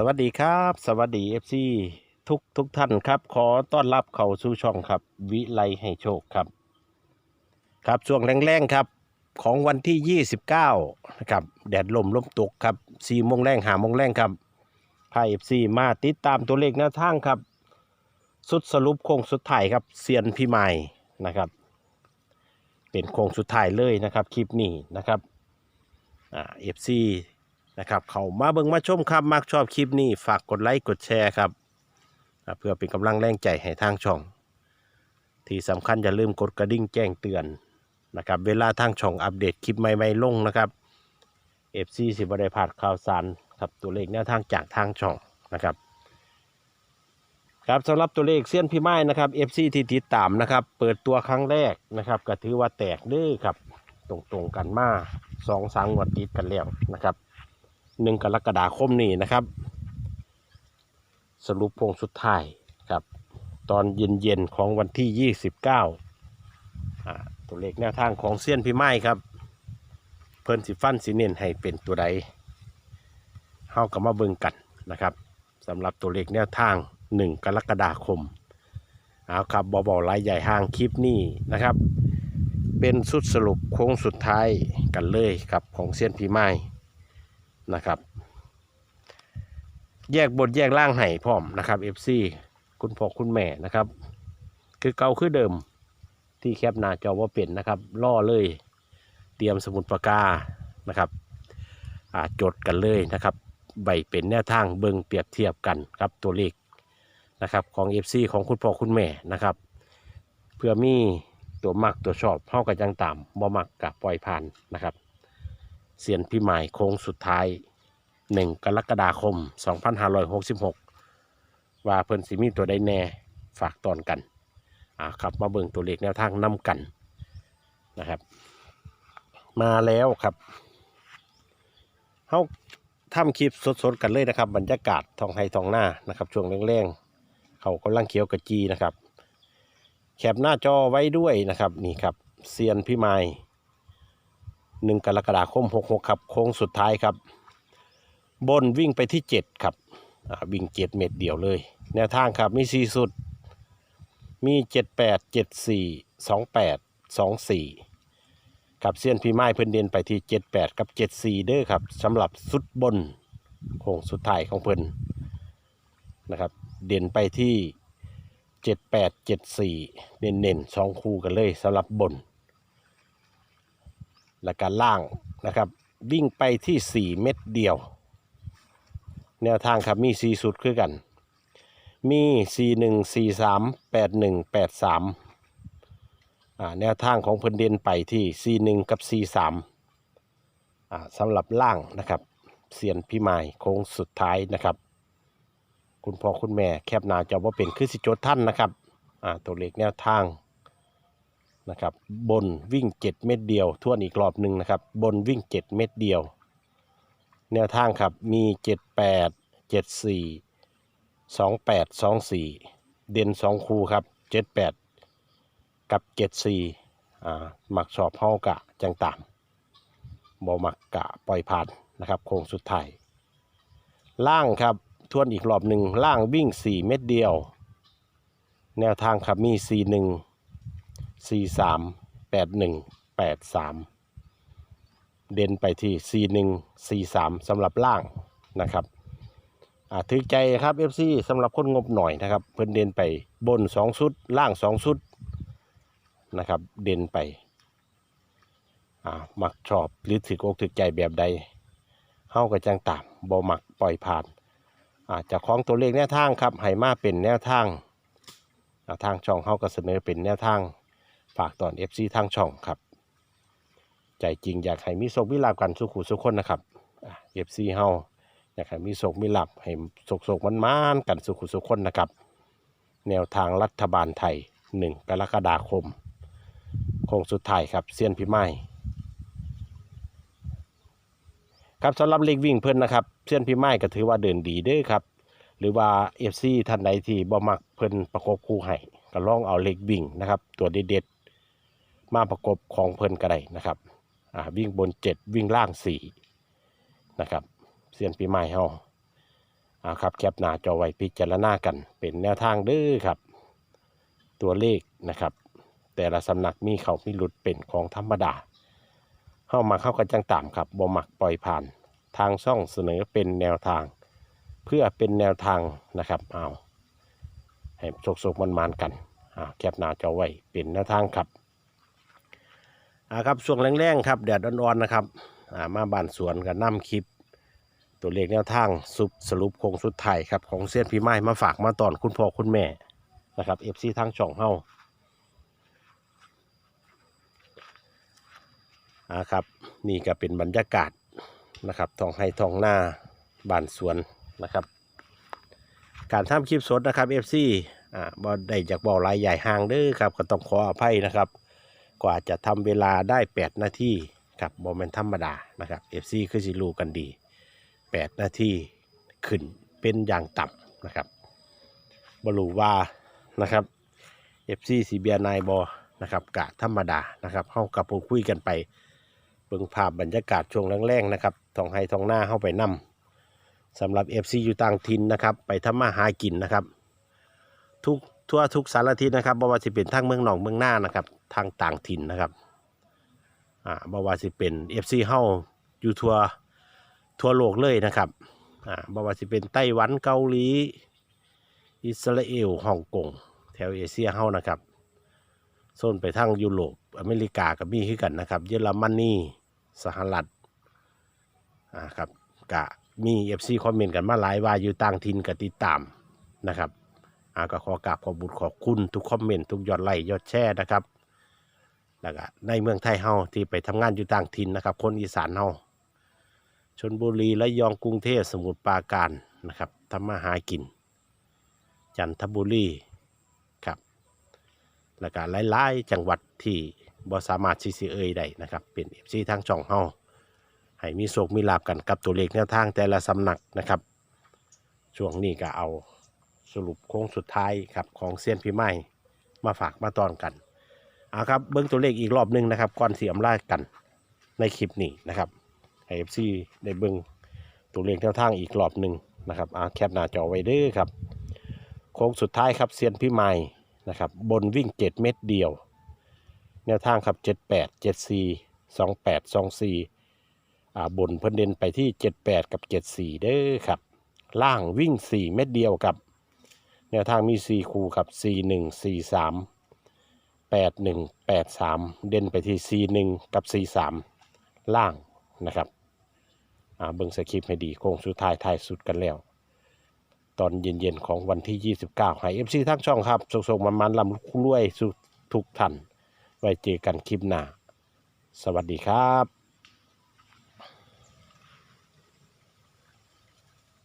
สวัสดีครับ สวัสดีเอฟซีทุกทุกท่านครับ ขอต้อนรับเข้าสู่ช่องครับ วิไลให้โชคครับ ครับช่วงแรงๆครับ ของวันที่ 29นะครับแดดลมลมตกครับ4โมงแรงหาโมงแรงครับพาเอฟซีมาติดตามตัวเลขแนวทางครับ สุดสรุปโค้งสุดท้ายครับเซียนพี่ใหม่นะครับ เป็นโค้งสุดท้ายเลยนะครับคลิปนี้นะครับอ่าเอฟซี นะครับเขามาเบิ่งมาชมครับมักชอบคลิปนี้ฝากกดไลค์กดแชร์ครับเพื่อเป็นกำลังแรงใจให้ทางช่อง ที่สำคัญอย่าลืมกดกระดิ่งแจ้งเตือนนะครับเวลาทางช่องอัปเดตคลิปใหม่ๆลงนะครับ FC สิบได้พลาดข่าวสารครับตัวเลขแนวทางจากทางช่องนะครับครับสำหรับตัวเลขเสี้ยนพี่ไม้นะครับ FC ที่ติดตามนะครับ เปิดตัวครั้งแรกนะครับก็ถือว่าแตกเด้อครับ ตรงๆกันมาสองสามงวดติดกันแล้วนะครับ หนึ่งกรกฎาคมนี้นะครับ สรุปพงสุดท้ายครับ ตอนเย็นๆของวันที่ 29อ่าตัวเลขแนวทางของเซียนพี่ไม้ครับ เพิ่นสิฟันสิเน้นให้เป็นตัวใดเฮาก็มาเบิ่งกันนะครับสำหรับตัวเลขแนวทาง 1 กรกฎาคมเอาครับบอบอลายใหญ่ห่างคลิปนี้นะครับ เป็นสุดสรุปโค้งสุดท้ายกันเลยครับของเซียนพี่ไม้ นะครับ แยกบทแยกล่างให้พร้อมนะครับ FC คุณพ่อคุณแม่นะครับ คือเก่าคือเดิมที่แคปหน้าจอว่าเป็นนะครับล่อเลยเตรียมสมุดปากกานะครับจดกันเลยนะครับ ใบเป็นแนวทางเบิงเปรียบเทียบกันครับตัวเลขนะครับของ FC ของคุณพ่อคุณแม่นะครับ เพื่อมีตัวมักตัวชอบเข้ากับจังตามบ่มักกับปล่อยผ่านนะครับ เสียนพี่ใหม่โค้งสุดท้าย 1 กรกฎาคม 2566 ว่าเพิ่นสิมีตัวใดแน่ฝากตอนกันอ่าครับมาเบิ่งตัวเลขแนวทางนำกันนะครับ มาแล้วครับเฮาทำคลิปสดๆกันเลยนะครับ บรรยากาศท้องไห้ท้องหน้านะครับ ช่วงแรงๆเขากำลังเขียวกระจีนะครับ แคปหน้าจอไว้ด้วยนะครับนี่ครับเซียนพี่ไม้ หนึ่งกรกฎาคมหกหกครับโค้งสุดท้ายครับ บนวิ่งไปที่เจ็ดครับวิ่งเจ็ดเม็ดเดียวเลย แนวทางครับมีสี่สุด มีเจ็ดแปดเจ็ดสี่สองแปดสองสี่ครับเซียนพี่ไม้เพิ่นเด่นไปที่เจ็ดแปดกับเจ็ดสี่เด้อครับสำหรับสุดบนโค้งสุดท้ายของเพิ่นนะครับ เด่นไปที่เจ็ดแปดเจ็ดสี่เน้นเน้นๆสองคู่กันเลยสำหรับบน และการล่างนะครับวิ่งไปที่ 4 เม็ดเดียว แนวทางครับมี 4 สุดคือกัน มี 4 1 4 3 8 1 8 3อ่าแนวทางของเพิ่นเด่นไปที่ 4 1 กับ 4 3อ่าสำหรับล่างนะครับเสียนพี่ไม้โค้งสุดท้ายนะครับ คุณพ่อคุณแม่แคบนาจอว่าเป็นคือสิจทย์ท่านนะครับอ่าตัวเลขแนวทาง นะครับ บนวิ่ง 7 เม็ดเดียวทวนอีกรอบหนึ่งนะครับ บนวิ่ง 7 เม็ดเดียว แนวทางครับมี 78 74 28 24 เด่น 2 คู่ครับ 78 กับ 74อ่ามักสอบเฮากะจังตามบ่มักกะปล่อยผ่านนะครับโค้งสุดท้ายล่างครับทวนอีกรอบหนึ่งล่างวิ่ง 4 เม็ดเดียว แนวทางครับมี 41 สี่สามแปดหนึ่งแปดสามเด่นไปที่สี่หนึ่งสี่สามสำหรับล่างนะครับถือใจครับ FC สำหรับคนงบหน่อยนะครับ เพิ่นเด่นไปบนสองชุด ล่างสองชุดนะครับ เด่นไปมักชอบหรือถือกอกถือใจแบบใดเฮากับจังตามบ่มักปล่อยผ่านอาเจากของตัวเลขแนวทางครับให้มาเป็นแนวทางทางช่องเฮาก็เสนอเป็นแนวทาง ฝากตอน FC ทางช่องครับ ใจจริงอยากให้มีโศกมีลาบกันสุขุสุขคนนะครับอะ FC เฮาอยากให้มีโศกมีลาบให้โศกโศกมันมานกันสุขุสุขคนนะครับ แนวทางรัฐบาลไทย 1 กรกฎาคมโค้งสุดท้ายครับเซียนพิไม้ครับสำหรับเลขวิ่งเพื่อนนะครับเซียนพิไม้ก็ถือว่าเดินดีเด้อครับ หรือว่า FC ท่านใดที่บ่มักเพิ่นประกบคู่ให้ก็ลองเอาเลขวิ่งนะครับ ตัวเด็ดๆ มาประกบของเพิ่นก็ไดนะครับอ่าวิ่งบน 7 วิ่งล่าง 4 นะครับเสียนปีใหม่เฮาอ่าครับแคปหน้าจอไว้พิจารณากัน เป็นแนวทางเด้อครับ ตัวเลขนะครับ แต่ละสำนักมีเขามีหลุดเป็นของธรรมดา เข้ามาเข้ากันจังตามครับบ่มักปล่อยผ่านทางช่องเสนอเป็นแนวทาง เพื่อเป็นแนวทางนะครับเอาให้โศกๆมันๆกันอ่าแคปหน้าจอไว้เป็นแนวทางครับ อ่าครับช่วงแรงๆครับแดดอ่อนๆนะครับอ่ามาบ้านสวนกับนนํคลิป ตัวเลขแนวทางสุปสรุปโคงสุดท้ายครับของเซียนพี่ไม้มาฝากมาตอนคุณพ่อคุณแม่นะครับเอฟซีทางช่องเฮาอ่าครับนี่ก็เป็นบรรยากาศนะครับทองไห้ทองหน้าบ้านสวนนะครับ การทำคลิปสดนะครับเอฟซีอ่าบ่ได้จากบ่อลายใหญ่ห่างเด้อครับก็ต้องขออภัยนะครับ กว่าจะทำเวลาได้ 8 นาทีครับบ่แมนธรรมดานะครับเอฟซีคือสิรูกันดี 8 นาทีขึ้นเป็นอย่างต่ำนะครับบรูว่านะครับเอฟซีซีเบียนายบอนะครับกะธรรมดานะครับเข้ากับพูดคุยกันไปเบิ่งภาพบรรยากาศช่วงแรงๆนะครับทองไฮทองหน้าเข้าไปนำสำหรับ FC อยู่ต่างถิ่นนะครับ ไปทำมาหากินนะครับ ทุกทั่วทุกสารทิศนะครับบ่ว่าสิเป็นทางเมืองหนองเมืองหน้านะครับ ทางต่างถิ่นนะครับอ่าบ่ว่าสิเป็น FC เฮาอยู่ทั่วทั่วโลกเลยนะครับอ่าบ่ว่าสิเป็นไต้หวันเกาหลี อิสราเอลฮ่องกงแถวเอเชียเฮานะครับโซนไปทางยุโรปอเมริกาก็มีคือกันนะครับ เยอรมนีสหรัฐอ่าครับกะมีเอฟซีคอมเมนต์กันมาหลายว่าอยู่ต่างถิ่นกติดตามนะครับอ่าก็ขอกราบขอบบุญขอบคุณทุกคอมเมนต์ทุกยอดไลค์ยอดแชร์นะครับ แล้วก็ในเมืองไทยเฮาที่ไปทำงานอยู่ต่างถิ่นนะครับ คนอีสานเฮาชนบุรีและยองกรุงเทพสมุทรปราการนะครับทำมาหากิน จันทบุรีครับแล้วก็หลายๆ จังหวัดที่บ่สามารถซีซีเอยได้นะครับ เป็นเอฟซีทางช่องเฮาให้มีโศกมีลาบกันกับตัวเลขแนวทางแต่ละสำนักนะครับช่วงนี้ก็เอาสรุปโค้งสุดท้ายครับของเซียนพี่ไม้มาฝากมาตอนกัน เอาครับเบิ้งตัวเลขอีกรอบหนึงนะครับก่อนเสียมลากันในคลิปนี้นะครับให้ FC ได้เบิ่งตัวเลขแนวทางอีกรอบหนึ่งนะครับอาแคปหน้าจอไว้เด้อครับ โค้งสุดท้ายครับเซียนพี่ไม้นะครับบนวิ่ง 7 เม็ดเดียว แนวทางครับ 78 74 28 24อ่าบนเพิ่นเด่นไปที่ 78 กับ 74 เด้อครับ ล่างวิ่ง 4 เม็ดเดียวครับ แนวทางมี 4 คู่ครับ 41 43 81 83 เด่นไปที่41 กับ 43 ล่างนะครับเบิ่งสคริปต์ให้ดีโค้งสุดท้ายท้ายสุดกันแล้ว ตอนเย็นๆ ของวันที่ 29ให้ FC ทั้งช่องครับส่งๆมันๆลำรวยสุดทุกท่านไว้เจอกันคลิปหน้า สวัสดีครับ